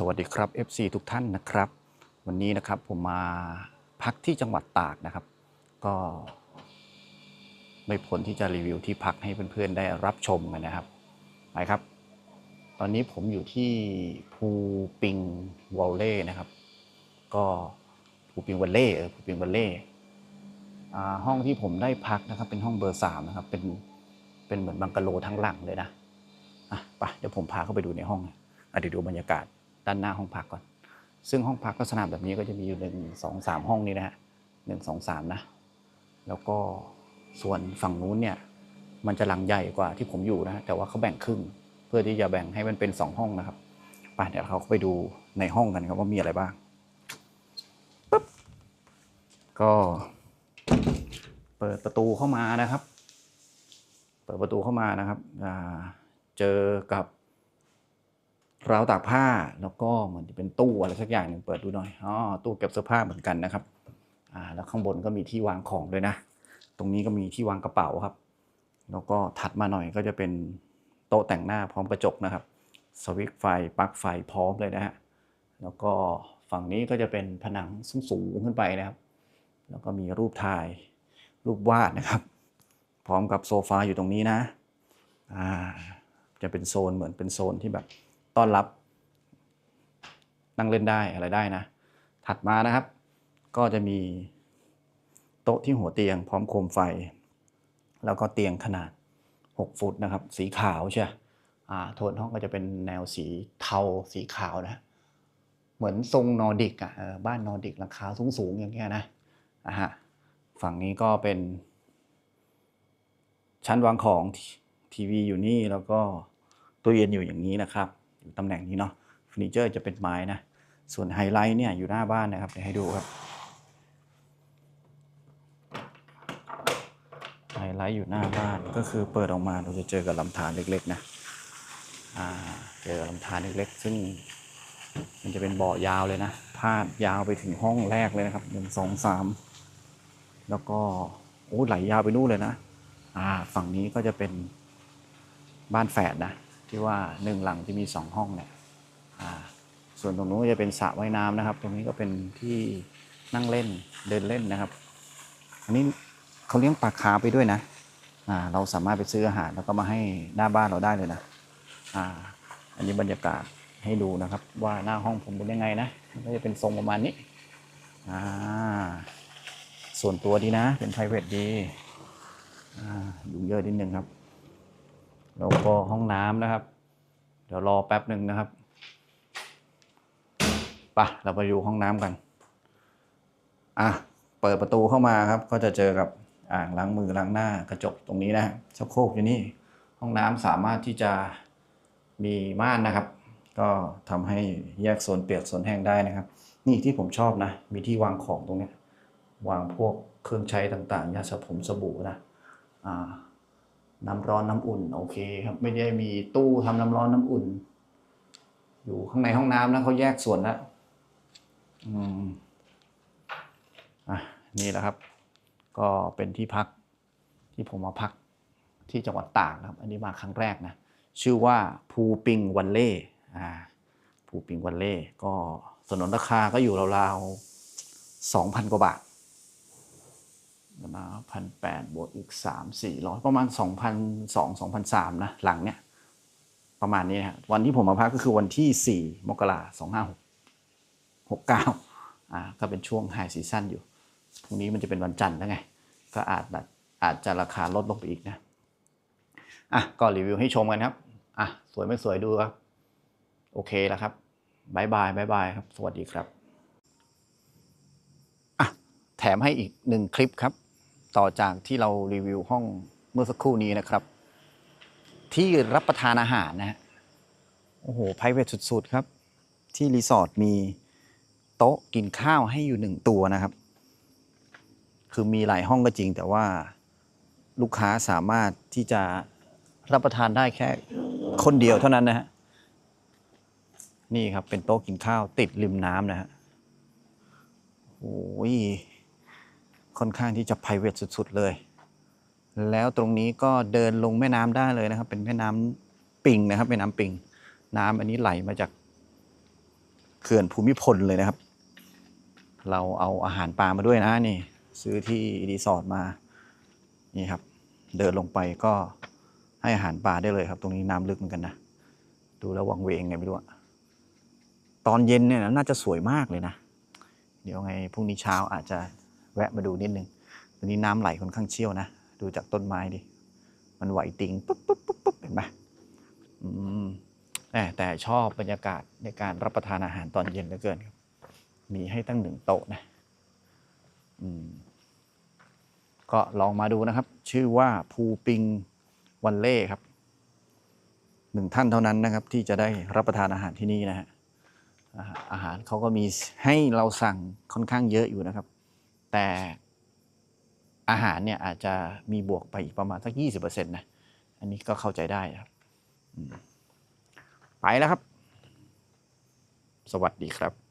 สวัสดีครับ FC ทุกท่านนะครับ วันนี้นะครับผมมาพักที่จังหวัดตากนะครับ ก็ ไม่พ้นที่จะรีวิวที่พักให้เพื่อนๆได้รับชมกันนะครับไปครับ ตอนนี้ผมอยู่ที่ภูปิงวอลเล่นะครับ ก็ภูปิงวอลเล่เออภูปิงวอลเล่ห้องที่ผมได้พักนะครับ เป็นห้องเบอร์สามนะครับเป็นเป็นเหมือนบังกะโลทั้งหลังเลยนะอะไปเดี๋ยวผมพาเข้าไปดูในห้องอะเดี๋ยวดูบรรยากาศ ด้านหน้าห้องพักก่อน ซึ่งห้องพักลักษณะแบบนี้ก็จะมีอยู่หนึ่งสองสามห้องนี้นะฮะหนึ่งสองสามนะ แล้วก็ส่วนฝั่งนู้นเนี่ยมันจะหลังใหญ่กว่าที่ผมอยู่นะแต่ว่าเขาแบ่งครึ่ง เพื่อที่จะแบ่งให้มันเป็นสองห้องนะครับไปเดี๋ยวเราเข้าไปดูในห้องกันครับว่ามีอะไรบ้างปึ๊บก็เปิดประตูเข้ามานะครับ เปิดประตูเข้ามานะครับเจอกับ ราวตากผ้าแล้วก็เหมือนจะเป็นตู้อะไรสักอย่างหนึ่งเปิดดูหน่อยอ๋อตู้เก็บเสื้อผ้าเหมือนกันนะครับอ่าแล้วข้างบนก็มีที่วางของด้วยนะ ตรงนี้ก็มีที่วางกระเป๋าครับ แล้วก็ถัดมาหน่อยก็จะเป็นโต๊ะแต่งหน้าพร้อมกระจกนะครับสวิตช์ไฟปลั๊กไฟพร้อมเลยนะฮะแล้วก็ฝั่งนี้ก็จะเป็นผนังสูงๆขึ้นไปนะครับ แล้วก็มีรูปถ่ายรูปวาดนะครับ พร้อมกับโซฟาอยู่ตรงนี้นะอ่าจะเป็นโซนเหมือนเป็นโซนที่แบบ ต้อนรับ นั่งเล่นได้อะไรได้นะ ถัดมานะครับ ก็จะมีโต๊ะที่หัวเตียงพร้อมโคมไฟ แล้วก็เตียงขนาด 6 ฟุตนะครับ สีขาวใช่อ่าโทนห้องก็จะเป็นแนวสีเทาสีขาวนะ เหมือนทรงนอร์ดิกอะบ้านนอร์ดิกราคาสูงๆอย่างเงี้ยนะอะฮะฝั่งนี้ก็เป็น ชั้นวางของทีวีอยู่นี่แล้วก็ตู้เย็นอยู่อย่างนี้นะครับ อยู่ตำแหน่งนี้เนาะเฟอร์นิเจอร์จะเป็นไม้นะส่วนไฮไลท์เนี่ยอยู่หน้าบ้านนะครับเดี๋ยวให้ดูครับไฮไลท์อยู่หน้าบ้านก็คือเปิดออกมาเราจะเจอกับลำธารเล็กๆนะอ่าเจอลำธารเล็กๆซึ่งมันจะเป็นบ่อยาวเลยนะ พาดยาวไปถึงห้องแรกเลยนะครับหนึ่งสองสามแล้วก็โอ้ไหลยาวไปนู่นเลยนะ อ่า ฝั่งนี้ก็จะเป็นบ้านแฝดนะ ที่ว่าหนึ่งหลังที่มีสองห้องเนี่ยส่วนตรงนู้นจะเป็นสระว่ายน้ำนะครับ ตรงนี้ก็เป็นที่นั่งเล่นเดินเล่นนะครับ อันนี้เขาเลี้ยงปลาคาร์ฟไปด้วยนะเราสามารถไปซื้ออาหารแล้วก็มาให้หน้าบ้านเราได้เลยนะอ่าอันนี้บรรยากาศให้ดูนะครับ ว่าหน้าห้องผมเป็นยังไงนะก็จะเป็นทรงประมาณนี้อ่าส่วนตัวดีนะเป็น p r i v a t ดีอ่ายุงเยอะนิดนึงครับ แล้วก็ห้องน้ำนะครับ เดี๋ยวรอแป๊บหนึ่งนะครับไปะเราไปดูห้องน้ำกัน อะ เปิดประตูเข้ามาครับ ก็จะเจอกับอ่างล้างมือล้างหน้ากระจกตรงนี้นะชักโครกอยู่นี่ ห้องน้ำสามารถที่จะมีม่านนะครับ ก็ทำให้แยกโซนเปียกโซนแห้งได้นะครับ นี่ที่ผมชอบนะ มีที่วางของตรงนี้ วางพวกเครื่องใช้ต่างๆ ยาสระผมสบู่นะ อ่า น้ำร้อนน้ำอุ่นโอเคครับไม่ได้มีตู้ทำน้ำร้อนน้ำอุ่น อยู่ข้างในห้องน้ำนะเขาแยกส่วนแล้วอืมอะนี่แหละครับ ก็เป็นที่พักที่ผมมาพักที่จังหวัดตากนะครับ อันนี้มาครั้งแรกนะชื่อว่าภูปิงวันเล่อ่าภูปิงวันเล่ก็สนนราคาก็อยู่ราวๆสองพันกว่าบาท นะพันแปดบวกอีกสามสี่ร้อยประมาณสองพันสองสองพันสามนะหลังเนี้ยประมาณนี้ฮะวันที่ผมมาพักก็คือวันที่สี่มกราสองห้าหกหกเก้าอ่าก็เป็นช่วงไฮซีซั่นอยู่พรุ่งนี้มันจะเป็นวันจันทร์แล้วไง ก็อาจอาจจะราคาลดลงไปอีกนะอะก็รีวิวให้ชมกันครับอะสวยไม่สวยดูครับ โอเคแล้วครับบายบายบายบายครับ สวัสดีครับอะแถมให้อีกหนึ่งคลิปครับ ต่อจากที่เรารีวิวห้องเมื่อสักครู่นี้นะครับ ที่รับประทานอาหารนะฮะโอ้โหไพรเวทสุดๆครับ ที่รีสอร์ทมีโต๊ะกินข้าวให้อยู่หนึ่งตัวนะครับ คือมีหลายห้องก็จริง แต่ว่าลูกค้าสามารถที่จะรับประทานได้แค่คนเดียวเท่านั้นนะฮะนี่ครับเป็นโต๊ะกินข้าวติดริมน้ำนะฮะโอ้ย ค่อนข้างที่จะ p r i v a t สุด ๆ เลย แล้วตรงนี้ก็เดินลงแม่น้ำได้เลยนะครับ เป็นแม่น้ำปิงนะครับแม่น้ำปิง น้ำอันนี้ไหลมาจากเขื่อนภูมิพลเลยนะครับ เราเอาอาหารปลามาด้วยนะนี่ ซื้อที่รีสอร์ทมานี่ครับ เดินลงไปก็ให้อาหารปลาได้เลยครับ ตรงนี้น้ำลึกเหมือนกันนะดูแล้ววังเวงไงไม่รู้อะตอนเย็นเนี่ยน่าจะสวยมากเลยนะ เดี๋ยวไงพรุ่งนี้เช้าอาจจะ แวะมาดูนิดนึงตอนนี้น้ำไหลค่อนข้างเชี่ยวนะ ดูจากต้นไม้ดิ มันไหวติงปุ๊บปุ๊บปุ๊บปุ๊บเห็นไหมอืมแต่แต่ชอบบรรยากาศในการรับประทานอาหารตอนเย็นเหลือเกินครับ มีให้ตั้งหนึ่งโต๊ะนะอืมก็ลองมาดูนะครับ ชื่อว่าภูปิงวันเล่ครับหนึ่งท่านเท่านั้นนะครับ ที่จะได้รับประทานอาหารที่นี่นะฮะอาหารเขาก็มีให้เราสั่งค่อนข้างเยอะอยู่นะครับ แต่อาหารเนี่ยอาจจะมีบวกไปอีกประมาณสักยี่สิบเปอร์เซ็นต์นะ อันนี้ก็เข้าใจได้ครับ ไปแล้วครับ สวัสดีครับ